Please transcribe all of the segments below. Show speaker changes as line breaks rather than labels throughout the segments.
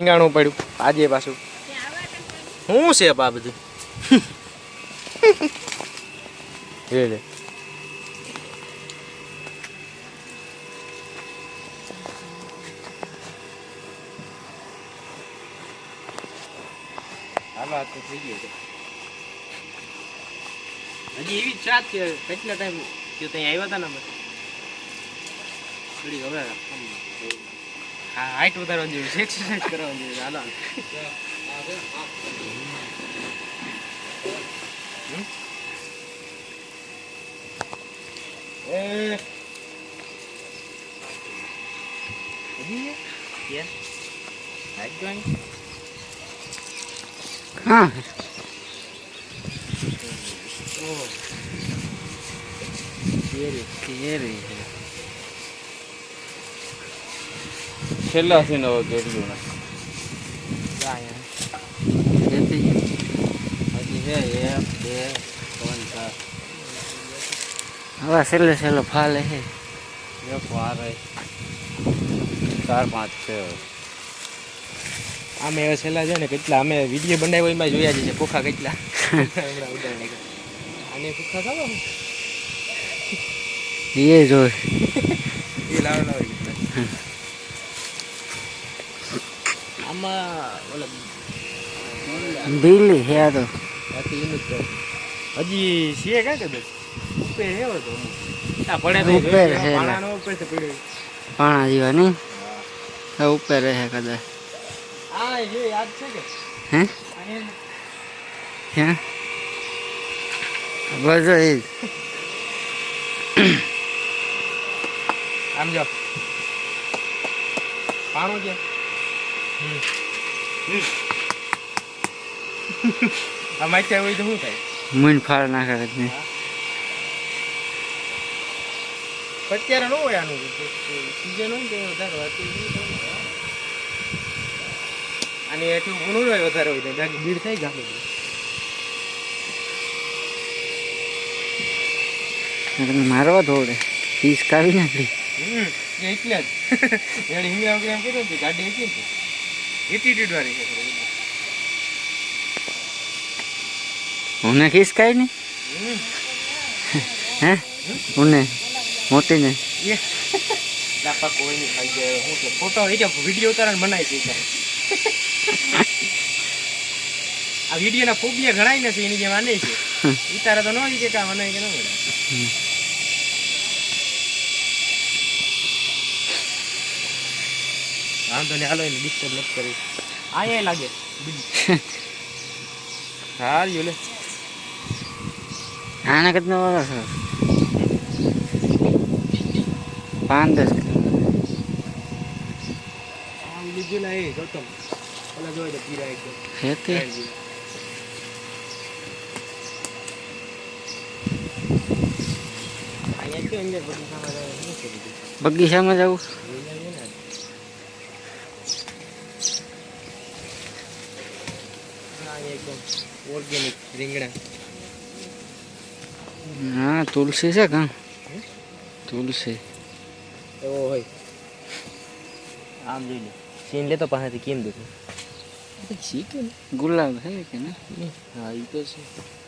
રીંગાણું પડ્યું. આજે પાછું. શું છે આ બધું? છે. હજી એવી જ છે કેટલા ટાઈમ ત્યાં આવ્યા હતા ને અમે? હવે હા હાઈટ વધારવાની જોઈએ છે એક્સરસાઇઝ કરવાની હાલો કેમ હાઈટ જોવાની
હા
કેરી
કેરી છે
છેલ્લા છે હવે કેટલું ના
જા હજી છે એક બે ત્રણ ચાર
હવે છેલ્લો છેલ્લો ફાલે હે.
એક વાર ચાર પાંચ છે.
અમે હવે છેલ્લા છે ને કેટલા? અમે વીડિયો બનાવ્યો એમાં જોયા છે. ખોખા કેટલા. આને ખોખા ખાવા
એ જોઈ
એ લાવ લાવ આમાં
બીલી છે આ તો
તો. હજી છે કાં કદાચ ઉપર હે તો આ પડે તો
ઉપર. હે
પાણાનો ઉપર તો પડ્યો
પાણા જેવા નહીં આ ઉપર રહે કદાચ
આ જે યાદ છે કે
હે હે બસ એ.
આમ જો પાણું છે આ ત્યાં હોય તો શું થાય?
મૂન ફાળ નાખે નહીં
અત્યારે ન હોય આનું સીઝન હોય ને વધારે હોય અને થાય. એટલું ગુનું હોય વધારે હોય બાકી ભીડ થઈ ગામે
એટલે મારવા દોડે. પીસ કાઢી નાખી
એટલે જ. એડી હિંગડા વગેરે એમ કીધું ને ગાડી હતી ને એટીટ્યુડ વાળી છે.
ઉને ને? હે? ઉને મોટી ને
લાપા કોઈ નહીં ખાઈ જાય. હું તો ફોટો એ વીડિયો ઉતારણ બનાવી છે આ વિડીયોના ફોબિયા ઘણાય નથી એની જેમ આને છે. ઉતારા તો ન હોય કે કામ બનાવી કે ન બનાવી વાંધો નહીં. હાલો એને ડિસ્ટર્બ નથી કરી. અહીંયા લાગે. બીજી હા લ્યો લે.
આના કેટલો છે? પાંચ દસ
આ ના એ ગૌતમ ઓલા જોઈ તો? પીરા એકદમ
બગીચામાં જવું
ઓર્ગેનિક રીંગણા.
હા તુલસી છે કાં? તુલસી.
એવો હોય. આમ જોઈ લે. સીન લેતો પાસેથી કેમ દેખું? શીખે
ગુલાબ હે કે ના?
હા. એ તો છે.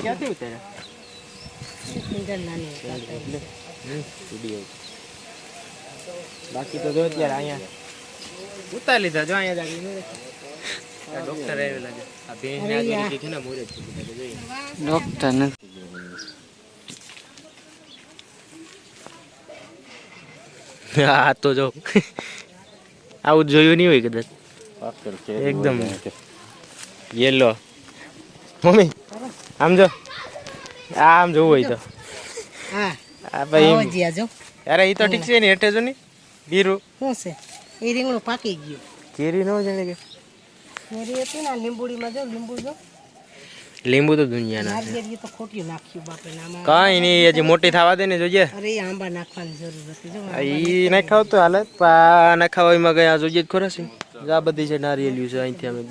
રીંગણા મમ્મી ક્યાંથી ઉતાર્યા હમ, ઉડી આવ્યું. બાકી તો જો અત્યારે અહીંયા ઉતારી લીધા જો અહીંયા જાગી આ ડોક્ટર આવેલા છે આ ભેંસ ને આગળ કે ના મોરે છે બધા તો જોઈએ
ડોક્ટર નથી
હા તો જો આવું જોયું નહીં હોય કદાચ
પાકર છે
એકદમ. યેલો મમ્મી આમ જો. આમ જોવું હોય તો.
હા.
ભાઈ અરે એ તો ઠીક છે ને હેઠે જો નહીં બીરું
શું છે? એ રીંગણું પાકી ગયું.
કેરી ન જાણે કે.
કેરી હતી ને લીંબુડીમાં જો લીંબુ જો.
લીંબુ તો દુનિયાના
નારિયેળ તો ખોટી નાખ્યું બાપે ને આમાં.
કાંઈ નહીં હજી મોટી થવા દે ને જોઈએ.
અરે આંબા નાખવાની જરૂર હતી જો
ઈ ના ખાવ તો હાલત પા ના ખાવા એમાં ગયા જોઈએ જ ખરા છે. આ બધી છે નારિયેલિયું છે અહીંથી અમે.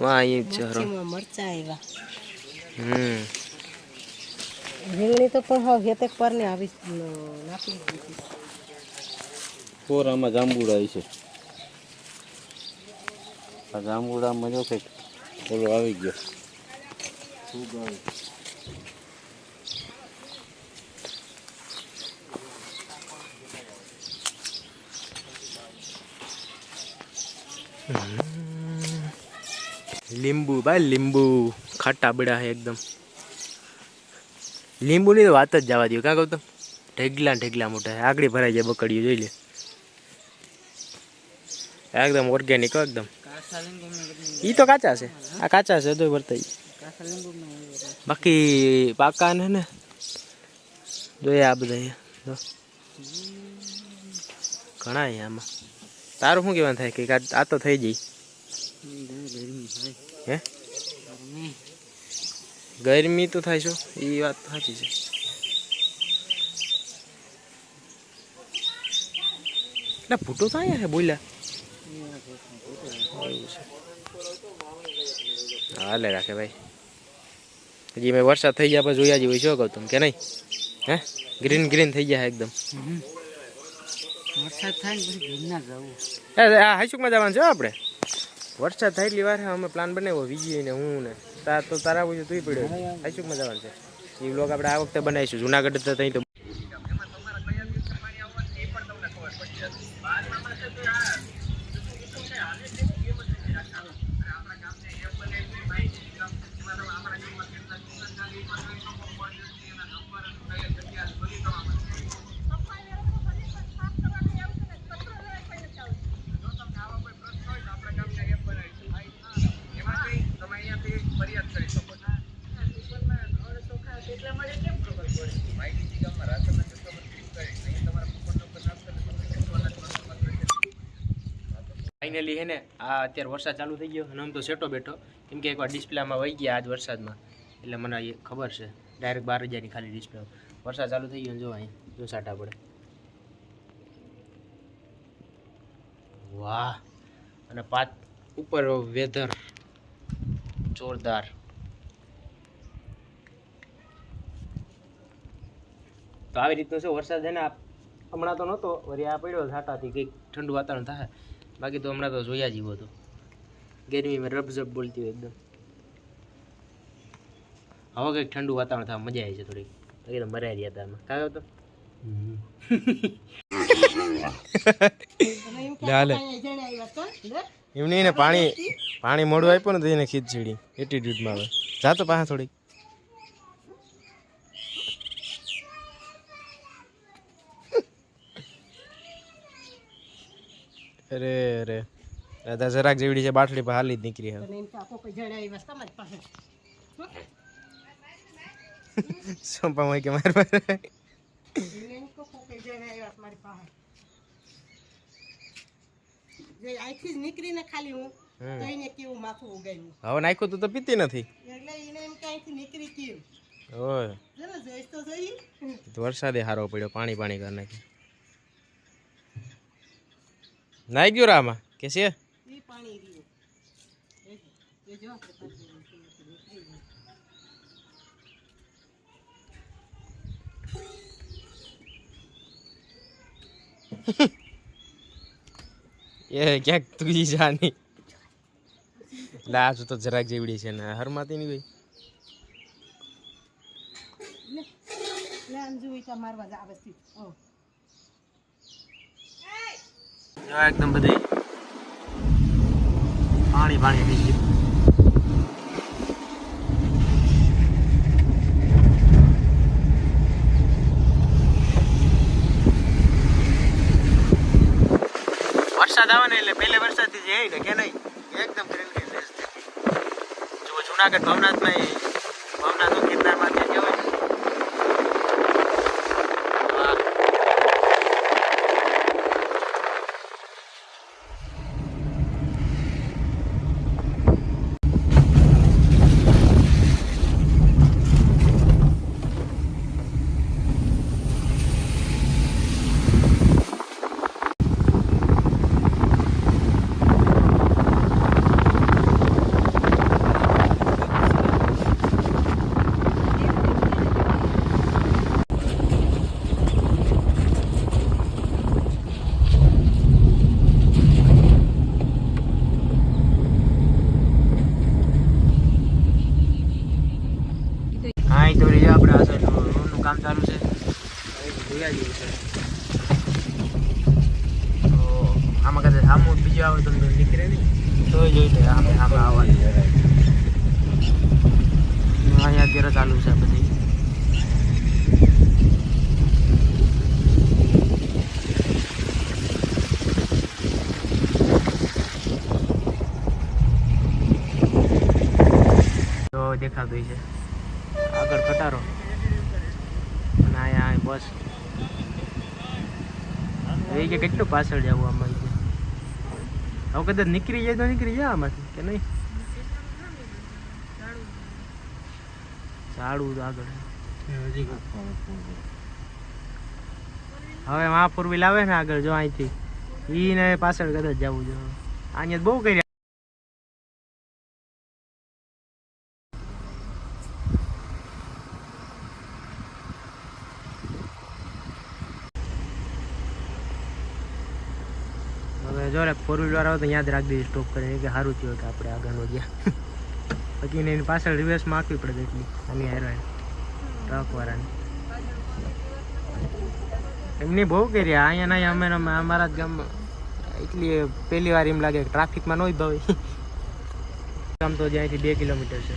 વાહ અહીં જ છે
મરચા આવ્યા
હમ
રીંગણી તો પણ હવે તે પર ને આવી નાખી. દીધી
કોરામાં જાંબુડા છે. આ જાંબુડામાં જો કંઈક ઓલો આવી ગયો. ખૂબ આવી
લીંબુ ભાઈ લીંબુ. ખાટા બડા છે એકદમ. લીંબુની તો વાત જ જવા દો કાં તો ઢેગલા ઢેગલા મોટા છે આગળ ભરાઈ જાય બકડીઓ જોઈ લે. એકદમ ઓર્ગેનિક એકદમ. એ તો કાચા છે. આ કાચા છે તો ભરતા બાકી પાકા ને ને, જોઈએ આ બધા ઘણા આમાં. તારું શું કહેવાનું થાય? કે આ- તો થઈ જાય હે? ગરમી તો થાય છો એ વાત સાચી છે. એટલે ફૂટો અહીંયા છે બોલ્યા. હાલે રાખે ભાઈ. હજી મેં વરસાદ થઈ ગયા પછી જોયા જેવું શું કહું તમે કે નહીં? હે? ગ્રીન ગ્રીન થઈ ગયા એકદમ.
વરસાદ થાય ને પછી જવું
હાઈસુકમાં જવાનું છે આપણે. વરસાદ થાય એટલી વાર અમે પ્લાન બનાવ્યો વિજય ને હું ને. તો તારા પૂછ્યું તુંય પડ્યો. મજા આવે છે? એ બ્લોગ આપણે આ વખતે બનાવીશું. જુનાગઢ તો ત્યાં તો ફાઇનલી હે ને, આ અત્યારે વરસાદ ચાલુ થઈ ગયો અને આમ તો સેટો બેઠો. કેમ કે એકવાર ડિસ્પ્લેમાં વહી ગયા આજ વરસાદમાં. એટલે મને એ ખબર છે. ડાયરેક્ટ બાર હજારની ખાલી ડિસ્પ્લે વરસાદ ચાલુ થઈ ગયો જો અહીં, જો સાટા પડે. વાહ. અને પાત ઉપર વેધર જોરદાર. તો આવી રીતનો છે વરસાદ છે ને હમણાં તો નહોતો, વળી આ પડ્યો છાટાથી કંઈક ઠંડુ વાતાવરણ થાય બાકી તો હમણાં તો જોયા જીવો તો ગરમીમાં રબઝબ બોલતી હોય એકદમ. હવે કંઈક ઠંડુ વાતાવરણ થાય મજા આવી છે થોડીક. બાકી તો મરાઈ રહ્યા હતા એમાં કાં તો?
તમે એમ
લે હાલે.
અહીંયા જણે આવ્યા તો લે
એમ નહીં પાણી પાણી મોડું આપ્યું ને તો એને ખીચડી. એટીટ્યુડમાં આવે. જાતો પાછા થોડીક. અરે અરે. દાદા જરાક જેવડી છે બાટલી પર હાલી જ નીકળી હવે. સંપા હોય કે મારે પાસે? હવે નાખ્યું તું તો પીતી નથી. વરસાદે હારો પડ્યો પાણી પાણી કરી નાખ્યું. નાઈ ગયો રામાં? કે છે?
એ
ક્યાંક તુજી જાની. લાજ તો જરાક જેવડી છે ને. હરમાતી નહીં
લે લે આમ જોઈ તો મારવા જ આવે છે ઓ
ભાઈ એકદમ બધી પાણી પાણી થઈ ગયું વરસાદ આવે ને એટલે પહેલે વરસાદથી જ હે કે નહીં, એકદમ ગ્રીન ગ્રીન રહેશે જો જુનાગઢ, ભવનાથમાં ભવનાથ ગિરનારમાં ત્યાં કહેવાય તો આમાં કદાચ સામું બીજું આવે તો નીકળે નહીં. તો જોઈ લે આમે આમે આવવાની. અહીંયા અત્યારે ચાલુ છે બધી. દેખાતું છે આગળ કટારો અને અહીંયા બસ. એ કે કેટલું પાછળ જવું આમાં કે? હવે કદાચ નીકળી જાય તો નીકળી જાય આમાંથી, કે નહીં? ઝાડું આગળ. હવે મહાપુર આવે ને આગળ, જો અહીંથી. ઈ ને પાછળ કદાચ જવું જો અહીંયા બહુ કર્યા હવે જો રે ફોર વ્હીલર આવે તો યાદ રાખી દઈએ સ્ટોપ કરીને કે સારું થયું કે આપણે આગળ નો પછી એની પાછળ રિવર્સમાં આપવી પડે એટલી, આની હેરોઈન ટ્રક વાળાને એમની બહુ કર્યા અહીંયા નહીં, અમે અમે અમારા જ ગામમાં એટલી પહેલી વાર એમ લાગે ટ્રાફિકમાં ન ભાવે ગામ તો જ્યાંથી બે કિલોમીટર છે.